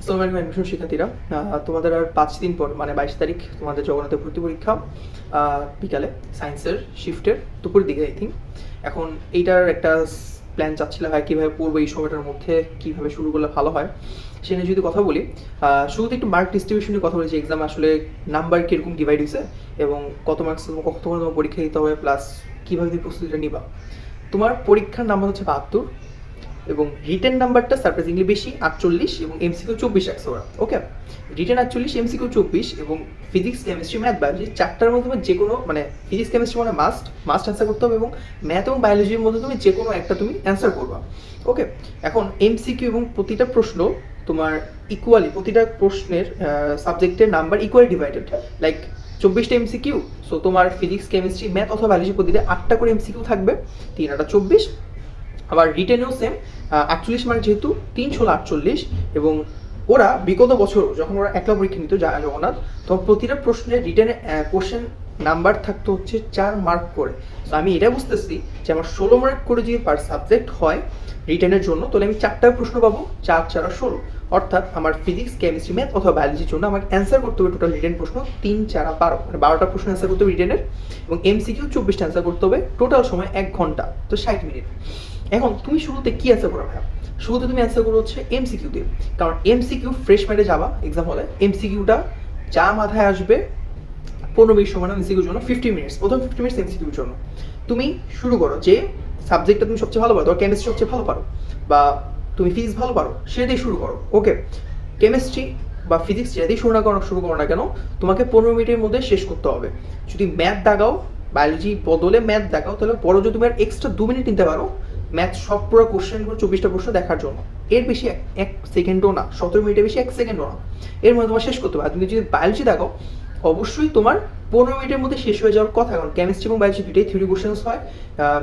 আসসালামু আলাইকুম অ্যাডমিশন শিক্ষার্থীরা তোমাদের আর পাঁচ দিন পর মানে বাইশ তারিখ, তোমাদের জগন্নাথের ভর্তি পরীক্ষা বিকালে, সায়েন্সের শিফটের দুপুর দিকে আই থিঙ্ক এখন এইটার একটা প্ল্যান চাচ্ছিলাম হয় কীভাবে পড়ব এই সময়টার মধ্যে, কীভাবে শুরু করলে ভালো হয়, সে নিয়ে যদি কথা বলি শুরুতে একটু মার্ক ডিস্ট্রিবিউশনের কথা বলি, যে এক্সাম আসলে নাম্বার কীরকম ডিভাইড হয়েছে এবং কত মার্কস কত তোমার পরীক্ষা দিতে হবে প্লাস কীভাবে তুমি প্রস্তুতিটা নিবা। তোমার পরীক্ষার নাম্বার হচ্ছে বাহাত্তর এবং রিটেন নাম্বারটা সারপ্রাইজিংলি বেশি, আটচল্লিশ এবং এমসিকিউ চব্বিশ একশো ওকে রিটেন আটচল্লিশ এমসিকিউ চব্বিশ এবং ফিজিক্স কেমিস্ট্রি ম্যাথ বায়োলজি চারটার মধ্যে তুমি যে কোনো মানে ফিজিক্স কেমিস্ট্রি মানে মাস্ট মাস্ট অ্যান্সার করতে হবে এবং ম্যাথ এবং বায়োলজির মধ্যে তুমি যে কোনো একটা তুমি অ্যান্সার করবা ওকে এখন এমসিকিউ এবং প্রতিটা প্রশ্ন তোমার ইকুয়ালি প্রতিটা প্রশ্নের সাবজেক্টের নাম্বার ইকুয়ালি ডিভাইডেড লাইক চব্বিশটা এমসিকিউ সো তোমার ফিজিক্স কেমিস্ট্রি ম্যাথ অথবা বায়োলজি প্রতিটা আটটা করে এমসিকিউ থাকবে, তিন আটা চব্বিশ আবার রিটেনেও সেম আটচল্লিশ মানে যেহেতু তিন ষোলো আটচল্লিশ এবং ওরা বিগত বছর যখন ওরা একলা পরীক্ষা নিত যা জগন্নাথ, তখন প্রতিটা প্রশ্নের রিটেনে কোশ্চেন নাম্বার থাকতো হচ্ছে চার মার্ক করে। তো আমি এটা বুঝতেছি যে আমার ষোলো মার্ক করে যদি পার সাবজেক্ট হয় রিটেনের জন্য, তাহলে আমি চারটা প্রশ্ন পাবো, চার, চারা ষোলো। অর্থাৎ আমার ফিজিক্স কেমিস্ট্রি ম্যাথ অথবা বায়োলজির জন্য আমাকে অ্যান্সার করতে হবে টোটাল রিটেন প্রশ্ন তিন, চারা বারো। মানে বারোটা প্রশ্ন অ্যান্সার করতে হবে রিটেনের এবং এমসিকিউ চব্বিশটা অ্যান্সার করতে হবে টোটাল সময় এক ঘণ্টা, তো ষাট মিনিট। এখন তুমি শুরুতে কি অ্যান্সার করো ভাইয়া? শুরুতে তুমি অ্যান্সার করো হচ্ছে এমসিকিউ দিয়ে। কারণ এমসিকিউ ফ্রেশ মাইন্ডে যাবা এক্সাম হলে এমসিকিউটা যা মাথায় আসবে পনেরো মিনিট সময় এমসিকিউর জন্য ফিফটি মিনিটস প্রথম ফিফটি মিনিটস এমসিকিউর জন্য। তুমি শুরু করো যে সাবজেক্টটা তুমি সবচেয়ে ভালো পারো, তোমার কেমিস্ট্রি সবচেয়ে ভালো পারো, বা তুমি ফিজিক্স ভালো পারো সেটা দিয়ে শুরু করো ওকে কেমিস্ট্রি বা ফিজিক্স যেটা দিয়ে শুরু না করো, শুরু করো না কেন, তোমাকে পনেরো মিনিটের মধ্যে শেষ করতে হবে। যদি ম্যাথ দাগাও বায়োলজি বদলে ম্যাথ দেখাও, তাহলে পরে যদি তুমি আর এক্সট্রা দু মিনিট নিতে পারো ম্যাথ সব পুরো কোশ্চেনগুলো চব্বিশটা প্রশ্ন দেখার জন্য। এর বেশি এক সেকেন্ডও না, সতেরো মিনিটের বেশি এক সেকেন্ডও না। এর মধ্যে তোমার শেষ করতে আর তুমি যদি বায়োলজি দেখো, অবশ্যই তোমার পনেরো মিনিটের মধ্যে শেষ হয়ে যাওয়ার কথা। কারণ কেমিস্ট্রি এবং বায়োলজি দুটোই থিওরি কোশ্চেন্স হয়।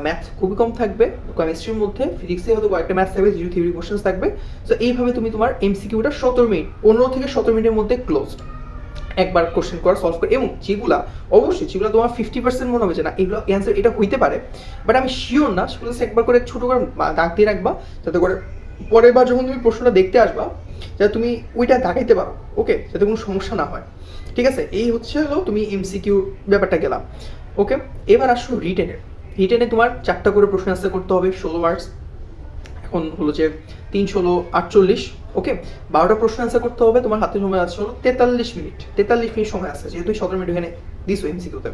ম্যাথ খুবই কম থাকবে। কেমিস্ট্রির মধ্যে ফিজিক্সে হয়তো কয়েকটা ম্যাথ থাকবে যেগুলো থিওরি কোশ্চেন্স থাকবে। তো এইভাবে তুমি তোমার এমসিকিউটা সতেরো মিনিট, পনেরো থেকে সতেরো মিনিটের মধ্যে ক্লোজড একবার কোশ্চেন করা সলভ করে, এবং যেগুলা, অবশ্যই যেগুলো তোমার ফিফটি পার্সেন্ট মনে হবে না, এগুলো অ্যান্সার এটা হইতে পারে। বাট আমি শিওর না, সেগুলো একবার করে ছোটো করে দাগ দিয়ে রাখবা, যাতে করে পরের বার যখন তুমি প্রশ্নটা দেখতে আসবা, যাতে তুমি ওইটা দাগাইতে পারো ওকে যাতে কোনো সমস্যা না হয়। ঠিক আছে? এই হচ্ছে হলো তুমি এমসিকিউ ব্যাপারটা গেলাম ওকে এবার আসো রিটেনের রিটেনে তোমার চারটা করে প্রশ্ন অ্যান্সার করতে হবে, ষোলো মার্কস এখন হলো যে তিন ষোলো আটচল্লিশ, ওকে? বারোটা প্রশ্ন অ্যান্সার করতে হবে, তোমার হাতে সময় আছে হলো তেতাল্লিশ মিনিট। তেতাল্লিশ মিনিট সময় আছে, যেহেতু সতেরো মিনিট এখানে এমসি এমসিকিউতে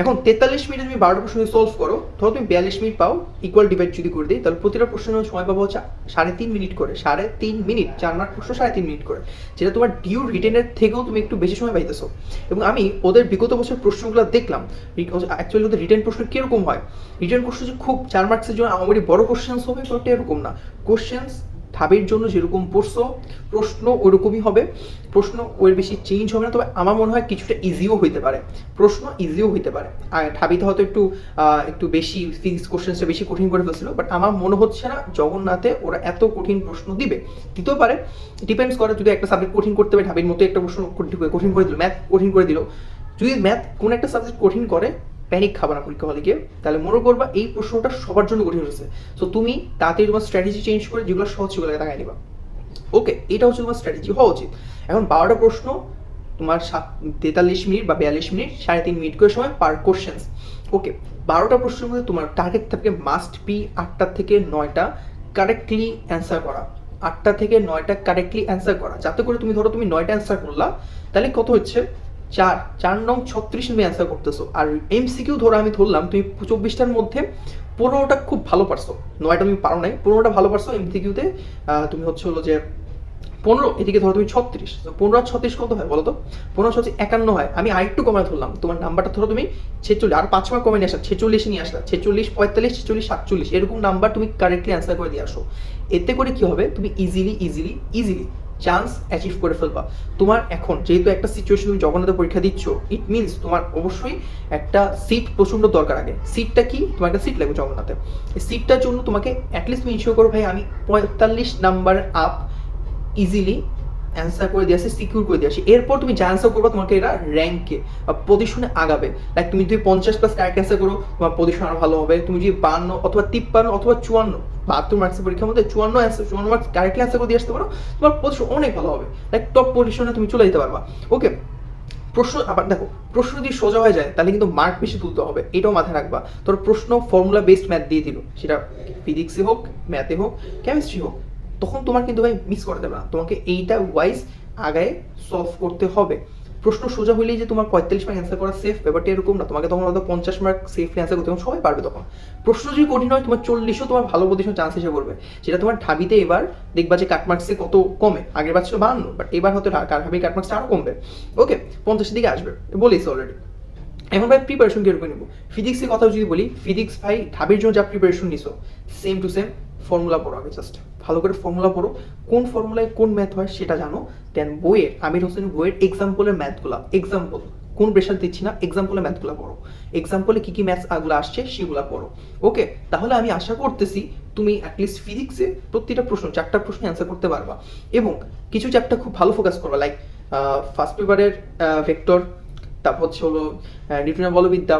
এখন তেতাল্লিশ মিনিট তুমি বারোটা প্রশ্ন সলভ করো, ধরো তুমি বিয়াল্লিশ মিনিট পাও ইকুয়াল ডিভাইড যদি করে দিই, তাহলে প্রতিটা প্রশ্নের সময় পাবো হচ্ছে সাড়ে তিন মিনিট করে, সাড়ে তিন মিনিট, চার মার্ক প্রশ্ন সাড়ে তিন মিনিট করে, যেটা তোমার ডিউ রিটেনের থেকেও তুমি একটু বেশি সময় পাইতেছো। এবং আমি ওদের বিগত বছর প্রশ্নগুলো দেখলাম অ্যাকচুয়ালি ওদের রিটেন প্রশ্ন কীরকম হয়? রিটেন প্রশ্ন যে খুব, চার মার্কসের জন্য আমারই বড় কোশ্চেন্স হবে ব্যাপারটা এরকম না। কোশ্চেন্স ঢাবির জন্য যেরকম পড়ছো প্রশ্ন ওরকমই হবে। প্রশ্ন ওর বেশি চেঞ্জ হবে না, তবে আমার মনে হয় কিছুটা ইজিও হইতে পারে। প্রশ্ন ইজিও হইতে পারে। আর ঢাবিতে হয়তো একটু একটু বেশি ফিজিক্স কোশ্চেনসটা বেশি কঠিন করে ফেলছিল বাট আমার মনে হচ্ছে না জগন্নাথে ওরা এত কঠিন প্রশ্ন দিবে। দিতেও পারে ডিপেন্ডস করে যদি একটা সাবজেক্ট কঠিন করতে হবে ঢাবির মতো একটা প্রশ্ন কঠিন করে দিল ম্যাথ কঠিন করে দিল। যদি ম্যাথ কোন একটা সাবজেক্ট কঠিন করে প্যানিক খাবে না পরীক্ষা হলে গিয়ে। তাহলে মনে করবা এই প্রশ্নটা সবার জন্য কঠিন হয়েছে। সো তুমি তাড়াতাড়ি তোমার স্ট্র্যাটেজি চেঞ্জ করে যেগুলো সহজ সেগুলো তাকাই নিবা। ওকে এটা হচ্ছে তোমার স্ট্র্যাটেজি হওয়া উচিত। এখন বারোটা প্রশ্ন, তোমার সাত, তেতাল্লিশ মিনিট বা বিয়াল্লিশ মিনিট, সাড়ে তিন মিনিট করে সময় পার কোশ্চেন্স ওকে বারোটা প্রশ্নের মধ্যে তোমার টার্গেট থাকে মাস্ট বি আটটা থেকে নয়টা কারেক্টলি অ্যান্সার করা। আটটা থেকে নয়টা কারেক্টলি অ্যান্সার করা। যাতে করে তুমি ধরো তুমি নয়টা অ্যান্সার করলা, তাহলে কত হচ্ছে? চার চার নং ছত্রিশ তুমি অ্যান্সার করতেছো। আর এমসিকিউ ধরো আমি ধরলাম, তুমি চব্বিশটার মধ্যে পনেরোটা খুব ভালো পারছ। নয়টা তুমি পারো নাই। পনেরোটা ভালো পারছ এমসিকিউতে তুমি হচ্ছে হলো যে পনেরো, এদিকে ধরো তুমি ছত্রিশ। পনেরো আর ছত্রিশ কত হয় বলো তো পনেরো ছত্রিশ একান্ন হয়। আমি আরেকটু কমায় ধরলাম। তোমার নাম্বারটা ধরো তুমি ছেচল্লিশ, আর পাঁচ মার্ক কমে নিয়ে আসা। ছেচল্লিশ নিয়ে আসলা। ছেচল্লিশ, পঁয়তাল্লিশ, ছেচল্লিশ, সাতচল্লিশ। এরকম নাম্বার তুমি কারেক্টলি অ্যান্সার করে দিয়ে আসো। এতে করে কি হবে? তুমি easily easily easily chance achieve করে ফেলবা। তোমার এখন যেহেতু একটা সিচুয়েশন তুমি জগন্নাথের পরীক্ষা দিচ্ছ ইট মিনস তোমার অবশ্যই একটা সিট প্রচণ্ড দরকার আগে। সিটটা কি? তোমার একটা সিট লাগবে জগন্নাথে সিটটার জন্য তোমাকে অ্যাটলিস্ট তুমি ইনশিওর করো, ভাই, আমি পঁয়তাল্লিশ নাম্বার আপ ইজিলি অ্যান্সার করে দিয়ে আসি সিকিউর করে দিয়ে আসি। এরপর তুমি যা অ্যান্সার করবে, তোমাকে এরা র্যাঙ্কে বা পজিশনে আগাবে। লাইক তুমি যদি পঞ্চাশ প্লাস কারেক্ট অ্যান্সার করো, তোমার পজিশন আরও ভালো হবে। তুমি যদি বান্ন অথবা তিপ্পান্ন অথবা চুয়ান্ন, বাহাত্তর মার্কসের পরীক্ষার মধ্যে চুয়ান্ন অ্যান্সার চুয়ান্ন মার্কস কারেক্টলি অ্যান্সার করে দিয়ে আসতে পারো, তোমার পজিশন অনেক ভালো হবে। লাইক টপ পজিশনে তুমি চলে যেতে পারবা। ওকে প্রশ্ন, আবার দেখো, প্রশ্ন যদি সোজা হয়ে যায়, তাহলে কিন্তু মার্ক বেশি তুলতে হবে। এটাও মাথায় রাখবা। তোর প্রশ্ন ফর্মুলা বেসড ম্যাথ দিয়ে দিল। সেটা ফিজিক্সে হোক ম্যাথে হোক কেমিস্ট্রি হোক। তখন তোমার কিন্তু ভাই মিস করা যাবে না। তোমাকে এইটা ওয়াইজ আগায় সলভ করতে হবে। প্রশ্ন সোজা হলেই যে তোমার পঁয়তাল্লিশ মার্ক অ্যান্সার করা সেফ ব্যাপারটা এরকম না। তোমাকে তখন হয়তো পঞ্চাশ মার্ক সেফলি অ্যান্সার করতে সবাই পারবে তখন। প্রশ্ন যদি কঠিন হয়, তোমার চল্লিশও তোমার ভালো পজিশন চান্স হিসেবে করবে সেটা তোমার ঢাবিতে এবার দেখবা যে কাটমার্কসে কত কমে। আগের বার ছিল বাট এবার হয়তো ঢাবি কাটমার্কসটা আরও কমবে। ওকে পঞ্চাশের দিকে আসবে। বলেছি অলরেডি এখন ভাই প্রিপারেশন কীরকম নেব? ফিজিক্সের কথা যদি বলি ফিজিক্স ভাই ঢাবির জন্য যা প্রিপারেশন নিছো সেম টু সেম ফর্মুলা পড়ো আগে জাস্ট ভালো করে ফর্মুলা পড়ো। কোন ফর্মুলায় কোন ম্যাথ হয় সেটা জানো। দেন বইয়ের, আমির হোসেন বইয়ের এক্সাম্পলের ম্যাথগুলো এক্সাম্পল কোন প্রেশার দিচ্ছি না এক্সাম্পলের ম্যাথগুলো পড়ো। এক্সাম্পলে কি কি ম্যাথসগুলো আসছে সেগুলো পড়ো। ওকে তাহলে আমি আশা করতেছি তুমি অ্যাটলিস্ট ফিজিক্সে প্রতিটা প্রশ্ন, চারটা প্রশ্ন অ্যান্সার করতে পারবা। এবং কিছু চ্যাপ্টার খুব ভালো ফোকাস করবা লাইক ফার্স্ট পেপারের ভেক্টর তারপর হচ্ছে হলো নিউটনের বলবিদ্যা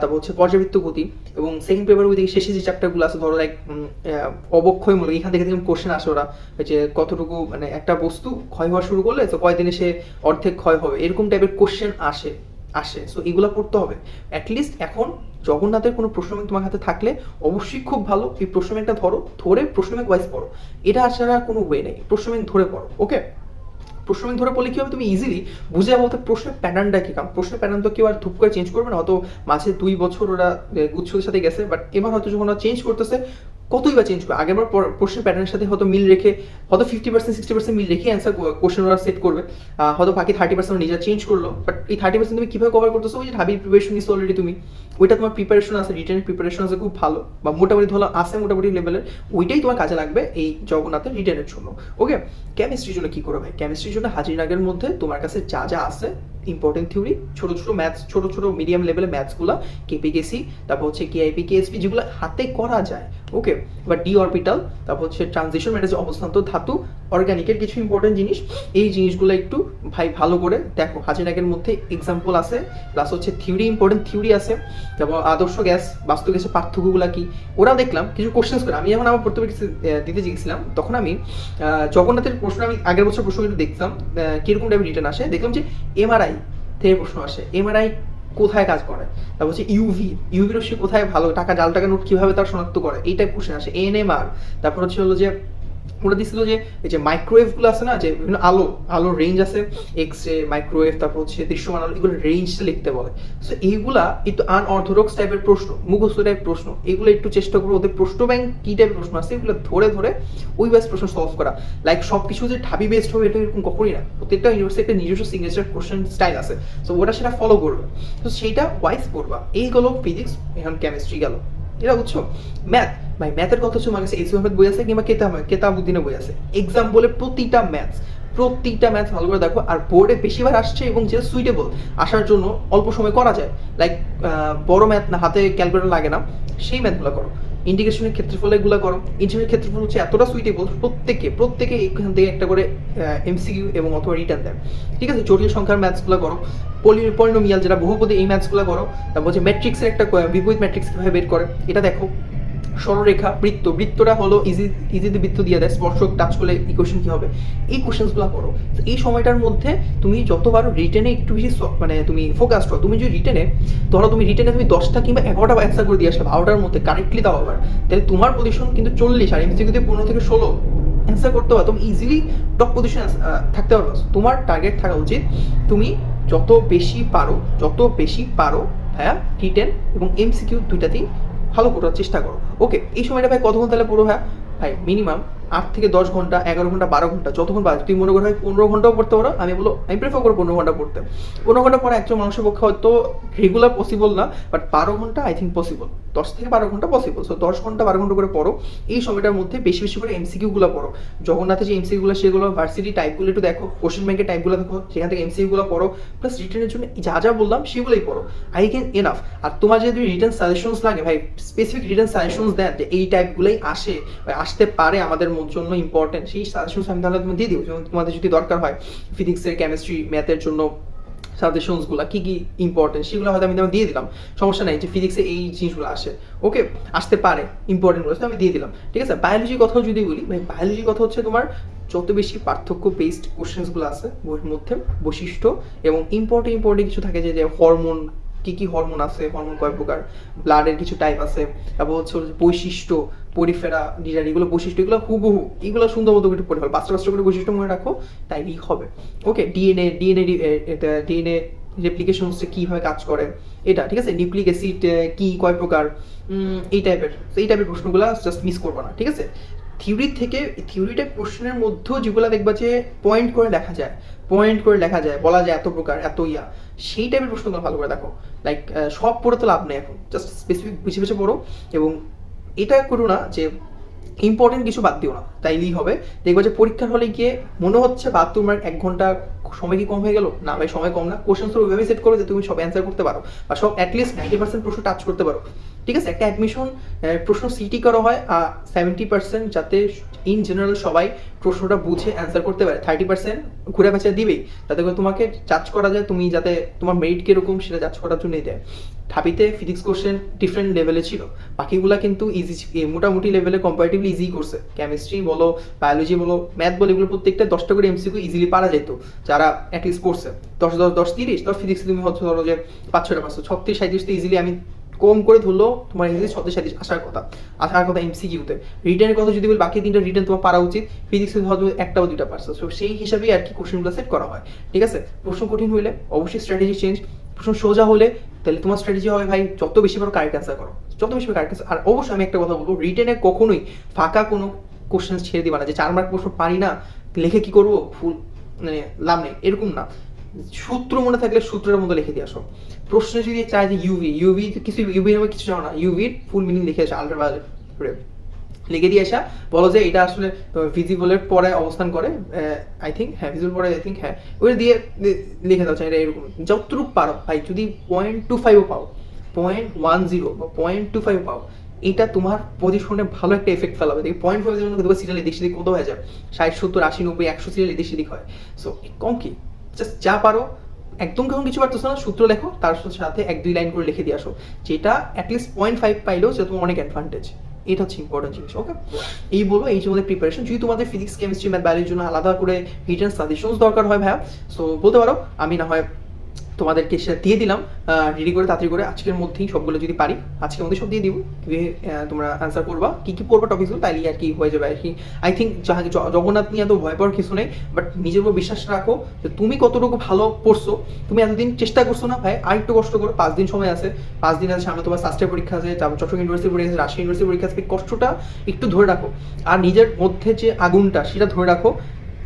তারপর হচ্ছে পর্যাবৃত্ত গতি এবং সেকেন্ড পেপার ওই দিকে শেষে যে চ্যাপ্টারগুলো আছে, ধরো লাইক অবক্ষয়মূলক, এখান থেকে যেমন কোশ্চেন আসে ওরা যে কতটুকু মানে একটা বস্তু ক্ষয় হওয়া শুরু করলে, তো কয়দিনে সে অর্ধেক ক্ষয় হবে, এরকম টাইপের কোশ্চেন আসে আসে। সো এগুলো পড়তে হবে। অ্যাটলিস্ট এখন জগন্নাথের কোনো প্রশ্ন তোমার হাতে থাকলে অবশ্যই খুব ভালো, এই প্রশ্ন ধরো, ধরে প্রশ্ন ব্যাংক ওয়াইজ পড়ো। এটা ছাড়া কোনো ওয়ে নেই। প্রশ্ন ধরে পড়ো ওকে প্রশ্ন ধরে পড়লে কি হবে তুমি ইজিলি বুঝে যাব প্রশ্নের প্যাটার্নটা কি? কারণ প্রশ্নের প্যাটার্ন তো কেউ আর ধূপ করে চেঞ্জ করবে না, হয়তো মাঝে দুই বছর ওরা গুচ্ছদের সাথে গেছে বাট এবার হয়তো যখন ওরা চেঞ্জ করতেছে কতই বা চেঞ্জ করবে? আগেরবার পর- প্রশ্নের প্যাটার্নের সাথে হয়তো মিল রেখে, হয়তো ফিফটি পার্সেন্ট সিক্সটি পার্সেন্ট মিল রেখে অ্যান্সার কোশ্চেন ওরা সেট করবে। হয়তো বাকি থার্টি পার্সেন্ট নিজেরা চেঞ্জ করল। বাট এই থার্টি পার্সেন্ট তুমি কীভাবে কভার করতেছো? ওই যে ঢাবির প্রিপারেশন নিছো অলরেডি তুমি। ওইটা তোমার প্রিপারেশন আছে রিটার্নের প্রিপারেশন আছে খুব ভালো। বা মোটামুটি ধরো, আছে মোটামুটি লেভেলের ওইটাই তোমার কাজে লাগবে এই জগন্নাথের রিটার্নের জন্য। ওকে কেমিস্ট্রির জন্য কি করবে কেমিস্ট্রির জন্য হাজিরনাগের মধ্যে তোমার কাছে যা যা আছে ইম্পর্টেন্ট থিওরি ছোট ছোট ম্যাথস ছোট ছোট মিডিয়াম লেভেলে ম্যাথসগুলো কেপিকেসি তারপর হচ্ছে কেআইপি কেএসপি যেগুলো হাতে করা যায় ওকে বা ডি অরবিটাল তারপর হচ্ছে ট্রানজিশন ম্যাটার অবস্থান্ত ধাতু অর্গানিকের কিছু ইম্পর্টেন্ট জিনিস। এই জিনিসগুলো একটু ভাই ভালো করে দেখো। হাজিনাগের মধ্যে এক্সাম্পল আছে প্লাস হচ্ছে থিওরি ইম্পর্টেন্ট থিওরি আছে, তারপর আদর্শ গ্যাস বাস্তু গ্যাসের পার্থক্যগুলো কি? ওরা দেখলাম, কিছু কোশ্চেন্স করে। আমি যখন আমার কিছু দিতে গেছিলাম তখন আমি জগন্নাথের প্রশ্ন আমি আগের বছর প্রশ্ন দেখতাম কীরকম টাইপের রিটার্ন আসে? দেখলাম যে এমআরআই থেকে প্রশ্ন আসে এমআরআই কোথায় কাজ করে? তারপর হচ্ছে ইউভি ইউভি রশ্মি কোথায় ভালো, টাকা, জাল টাকা নোট কীভাবে তার শনাক্ত করে? এই টাইপ কোশ্চেন আসে এনএমআর তারপর হচ্ছে হলো যে ওরা দিছিল যে এই যে মাইক্রোওয়েভগুলো আছে না, যে বিভিন্ন আলো আলোর রেঞ্জ আছে এক্স রে মাইক্রোওয়েভ তারপর হচ্ছে দৃশ্যমান আলো, এগুলো রেঞ্জটা লিখতে বলে। সো এইগুলা একটু আনঅর্থোডক্স টাইপের প্রশ্ন, মুখস্থ টাইপ প্রশ্ন, এগুলো একটু চেষ্টা করব, ওদের প্রশ্ন ব্যাংক কি টাইপের প্রশ্ন আছে, এগুলো ধরে ধরে ওই বেস প্রশ্ন সলভ করা। লাইক সব কিছু যে ঢাবি বেসড হবে, এটা এরকম কখনই না। প্রত্যেকটা ইউনিভার্সিটি একটা নিজস্ব সিগনেচার কোশ্চেন স্টাইল আছে। সো ওটা সেটা ফলো করবে। তো, সেইটা ওয়াইজ করবা এই গেলো ফিজিক্স এখন কেমিস্ট্রি গেল। এটা বুঝছ? ম্যাথ ভাই ম্যাথের কথা হচ্ছে আমার কাছে এসি বই আছে কিংবা কেতাব কেতাবুদ্দিনের বই আছে। এক্সাম বলে প্রতিটা ম্যাথস প্রতিটা ম্যাথ ভালো করে দেখো, আর বোর্ডে বেশিবার আসছে এবং যেটা সুইটেবল আসার জন্য অল্প সময় করা যায়। লাইক বড় ম্যাথ না, হাতে ক্যালকুলেটর লাগে না, সেই ম্যাথগুলো করো। ইন্টিগ্রেশনের ক্ষেত্রফল এগুলো করো। ইন্টিগ্রেশনের ক্ষেত্রফল হচ্ছে এতটা সুইটেবল প্রত্যেকে প্রত্যেকে এখান থেকে একটা করে এমসিকিউ এবং অথবা রিটার্ন দেয়। ঠিক আছে? জটিল সংখ্যার ম্যাথসগুলো করো। পলি পলিনোমিয়াল যেটা বহুপদী এই ম্যাথসগুলো করো, তারপর হচ্ছে ম্যাট্রিক্সের একটা বিপরীত ম্যাট্রিক্স কীভাবে বের করে, এটা দেখো। সরলরেখা বৃত্ত। বৃত্তটা হলো ইজি ইজিতে বৃত্ত দিয়ে দেয়, স্পর্শক টাচ করলে ইকুয়েশন কি হবে? এই কোশ্চেন্সগুলো করো এই সময়টার মধ্যে তুমি যতবার রিটেনে একটু বেশি মানে তুমি ফোকাস করো তুমি যদি রিটেনে ধরো তুমি রিটেনে তুমি দশটা কিংবা এগারোটা অ্যান্সার করে দিয়ে আসলে, বারোটার মধ্যে কারেক্টলি দাও আবার, তাহলে তোমার পজিশন কিন্তু চল্লিশ আর এমসিকিউতে পনেরো থেকে ষোলো। অ্যান্সার করতে পারো তুমি ইজিলি টপ পজিশন থাকতে পারো তোমার টার্গেট থাকা উচিত, তুমি যত বেশি পারো, যত বেশি পারো হ্যাঁ রিটেন এবং এমসিকিউ দুইটাতেই ভালো করার চেষ্টা করো। ওকে এই সময়টা ভাই কতক্ষণ তাহলে পুরো হ্যাঁ ভাই মিনিমাম আট থেকে দশ ঘণ্টা, এগারো ঘণ্টা, বারো ঘণ্টা যতক্ষণ পারো তুই মনে করো, ভাই, পনেরো ঘন্টাও পড়তে পারো? আমি বলো আমি প্রেফার করব পনেরো ঘণ্টা পড়তে। পনেরো ঘণ্টা পরে একজন মানুষের পক্ষে হয়তো রেগুলার পসিবল না বাট বারো ঘণ্টা আই থিঙ্ক পসিবল দশ থেকে বারো ঘণ্টা পসিবল সো দশ ঘণ্টা, বারো ঘণ্টা করে পড়ো। এই সময়টার মধ্যে বেশি বেশি করে এমসিকিউগুলো পড়ো। জগন্নাথের যে এমসিকিউগুলো সেগুলো ভার্সিটি টাইপগুলো একটু দেখো কোশ্চেন ব্যাংকের টাইপগুলো দেখো, সেখান থেকে এমসিকিউগুলো পড়ো। প্লাস রিটার্নের জন্য যা যা বললাম, সেগুলোই পড়ো। আই ক্যান এনাফ আর তোমার যদি রিটার্ন সাজেশনস লাগে, ভাই স্পেসিফিক রিটার্ন সাজেশনস দেন যে এই টাইপগুলোই আসে আসতে পারে আমাদের জন্য ইম্পর্টেন্ট সেই সাজেশনস আমি তাহলে তুমি দিয়ে দিও যেমন তোমাদের যদি দরকার হয় ফিজিক্সের কেমিস্ট্রি ম্যাথের জন্য সাজেশনসগুলো কী কী ইম্পর্টেন্ট সেগুলো হয়তো আমি তোমাকে দিয়ে দিলাম। সমস্যা নাই যে ফিজিক্সে এই জিনিসগুলো আসে। ওকে আসতে পারে ইম্পর্টেন্টগুলো আমি দিয়ে দিলাম। ঠিক আছে? বায়োলজির কথাও যদি বলি ভাই বায়োলজির কথা হচ্ছে তোমার যত বেশি পার্থক্য বেসড কোশ্চেন্সগুলো আছে, বইয়ের মধ্যে বৈশিষ্ট্য এবং ইম্পর্টেন্ট ইম্পর্টেন্ট কিছু থাকে যে হরমোন কি কি হরমোন আছে হরমোন কয় প্রকার? ব্লাডের কিছু টাইপ আছে তারপর হচ্ছে বৈশিষ্ট্য পরিফেরা ডিজাইন এগুলো বৈশিষ্ট্য এগুলো হুবহু এগুলো সুন্দর মতো করে পড়ে ফেলো। পাঁচটা পাঁচটা করে বৈশিষ্ট্য মনে রাখো তাইলেই হবে। ওকে ডিএনএ ডিএনএ এটা ডিএনএ রেপ্লিকেশন হচ্ছে কীভাবে কাজ করে এটা ঠিক আছে? নিউক্লিক অ্যাসিড কি কয় প্রকার? এই টাইপের এই টাইপের প্রশ্নগুলো জাস্ট মিস করব না ঠিক আছে? থিওরি থেকে থিওরি টাইপ কোশ্চেনের মধ্যেও যেগুলো দেখবা যে পয়েন্ট করে লেখা যায় পয়েন্ট করে লেখা যায়, বলা যায় এত প্রকার, এত ইয়া। সেই টাইপের প্রশ্নগুলো ভালো করে দেখো। লাইক সব পড়ে তো লাভ নেই এখন। জাস্ট স্পেসিফিক বেছে বেছে পড়ো। এবং এটা করো না যে ইম্পর্টেন্ট কিছু বাদ দিও না। তাইলেই হবে। দেখব যে পরীক্ষার হলে গিয়ে মনে হচ্ছে বা তোমার এক ঘণ্টা সময় কি কম হয়ে গেল? না ভাই, সময় কম না। কোশ্চেন ওইভাবে সেট করো যে তুমি সব অ্যান্সার করতে পারো। বা সব অ্যাটলিস্ট নাইনটি পার্সেন্ট প্রশ্ন টাচ করতে পারো। ঠিক আছে, একটা অ্যাডমিশন প্রশ্ন সিটি করা হয় সেভেন্টি পার্সেন্ট যাতে ইন জেনারেল সবাই প্রশ্নটা বুঝে অ্যান্সার করতে পারে। থার্টি পার্সেন্ট ঘুরে পেঁচা দিবেই। তাতে করে তোমাকে জাজ করা যায়, তুমি যাতে তোমার মেরিট কীরকম সেটা জাজ করার জন্যই দেয়। ঠাপিতে ফিজিক্স কোশ্চেন ডিফারেন্ট লেভেলে ছিল। বাকিগুলা কিন্তু ইজি মোটামুটি লেভেলে কম্পারেটিভলি ইজি করছে কেমিস্ট্রি বলো বায়োলজি বলো ম্যাথ বলো, এগুলো প্রত্যেকটা দশটা করে এমসিকিউ ইজিলি পারা যেত, যারা অ্যাটলিস্ট পড়ছে দশ দশ দশ, তিরিশ দশ ফিজিক্স তুমি হচ্ছে ধরো যে পাঁচ ছটা পাঁচশো ছত্রিশ সাঁত্রিশ তো ইজিলি আমি কম করে ধরলেও তোমার ইংলিশ ছত্রিশ সাঁত্রিশ আসার কথা। আসার কথা এমসিকিউতে রিটার্নের কথা যদি বলি, বাকি তিনটা রিটার্ন তোমার পারা উচিত। ফিজিক্সে হয়তো একটা বা দুইটা পারছ সো সেই হিসাবেই আর কি কোশ্চেনগুলো সেট করা হয়। ঠিক আছে? প্রশ্ন কঠিন হইলে অবশ্যই স্ট্র্যাটেজি চেঞ্জ প্রশ্ন সোজা হলে তাহলে তোমার স্ট্র্যাটেজি হবে, ভাই, যত বেশি পারো কারেক্ট অ্যান্সার করো। যত বেশি কারেক্ট অ্যান্সার আর অবশ্যই আমি একটা কথা বলব রিটেনে কখনোই ফাঁকা কোনো কোশ্চেন ছেড়ে দিবা না। যে চার মার্ক প্রশ্ন পারি না, লিখে কি করব? ফুল মানে লাভ নেই। এরকম না। সূত্র মনে থাকলে সূত্রের মতো লিখে দিয়ে আসো। প্রশ্নে যদি চায় যে ইউভি ইউভি কিছু ইউভি নামে কিছু জানো না? ইউভির ফুল মিনিং লিখে আসো আলট্রাভায়োলেট লিখে দিয়ে আসা, বলো যে এটা আসলে ভিজিবলের পরে অবস্থান করে আই থিঙ্ক হ্যাঁ ভিজিবল পরে আই থিঙ্ক হ্যাঁ। ওটা দিয়ে লিখে দাও চাই এরকম। যতটুকু পারো, ভাই, যদি পয়েন্ট টু ফাইভও পাও পয়েন্ট ওয়ান জিরো বা পয়েন্ট টু ফাইভ পাও, এটা তোমার পজিশনে ভালো একটা এফেক্ট ফেলাবে। দেখি পয়েন্ট ফাইভ যেমন দেখবে সিরিয়াল এদিক সেদিক কত হয়ে যায়? ষাট, সত্তর, আশি, নব্বই, একশো সিরিয়াল এদিক সেদিক হয়। সো কম কি? জাস্ট যা পারো একদম কখন কিছু পারতেছো না, সূত্র লেখো, তার সাথে এক দুই লাইন করে লিখে দিয়ে আসো, যেটা অ্যাটলিস্ট পয়েন্ট ফাইভ পাইলেও সেটা তোমার অনেক অ্যাডভান্টেজ এটা হচ্ছে ইম্পর্টেন্ট জিনিস ওকে এই বলো, এই যে তোমাদের প্রিপারেশন যদি তোমাদের ফিজিক্স কেমিস্ট্রি ম্যাথ বায়োলজির জন্য আলাদা করে রিটার্ন সাজেশনস দরকার হয় ভাইয়া সো বলতে পারো, আমি না হয় তোমাদেরকে সেটা দিয়ে দিলাম রেডি করে, তাড়াতাড়ি করে আজকের মধ্যেই সবগুলো যদি পারি, আজকের মধ্যে সব দিয়ে দিব। তোমরা অ্যান্সার করবা, কি কি পড়বা টপিকগুলো তাইলে আর কি হয়ে যাবে আর কি। আই থিঙ্ক যাহা জগন্নাথ নিয়ে এত ভয় পাওয়ার কিছু নেই বাট নিজের উপর বিশ্বাস রাখো যে তুমি কতটুকু ভালো পড়ছো, তুমি এতদিন চেষ্টা করছ না ভাই, আর একটু কষ্ট করো, পাঁচ দিন সময় আছে, পাঁচ দিন আছে, সামনে তোমার সাস্টের পরীক্ষা আছে, তারপর চট্টগ্রাম ইউনিভার্সিটি পরীক্ষা আছে, রাজশাহী ইউনিভার্সিটি পরীক্ষা আছে, কষ্টটা একটু ধরে রাখো। আর নিজের মধ্যে যে আগুনটা, সেটা ধরে রাখো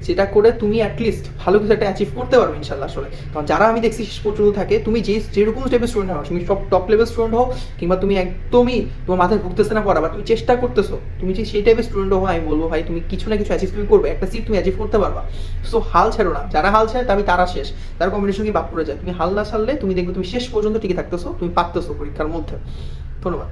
যেটা করে তুমি অ্যাটলিস্ট ভালো কিছু একটা অ্যাচিভ করতে পারবে ইনশাল্লাহ আসলে। কারণ যারা আমি দেখছি শেষ পর্যন্ত থাকে, তুমি যে, যেরকম টাইপের স্টুডেন্ট হও, তুমি সব টপ লেভেল স্টুডেন্ট হও, কিংবা তুমি একদমই তোমার মাথায় ঢুকতেছে না পড়া বা তুমি চেষ্টা করতেছো, তুমি যে, সেই টাইপের স্টুডেন্ট হও, আমি বলব ভাই, তুমি কিছু না কিছু অ্যাচিভ তুমি করবে, একটা সিট তুমি অ্যাচিভ করতে পারবা। সো হাল ছাড়ো না। যারা হাল ছাড়ে তবে তারা শেষ। তার কম্পিটিশন কি বাপ পড়ে যায়। তুমি হাল না ছাড়লে, তুমি দেখবে তুমি শেষ পর্যন্ত টিকে থাকতেছো, তুমি পারতেছো পরীক্ষার মধ্যে। ধন্যবাদ।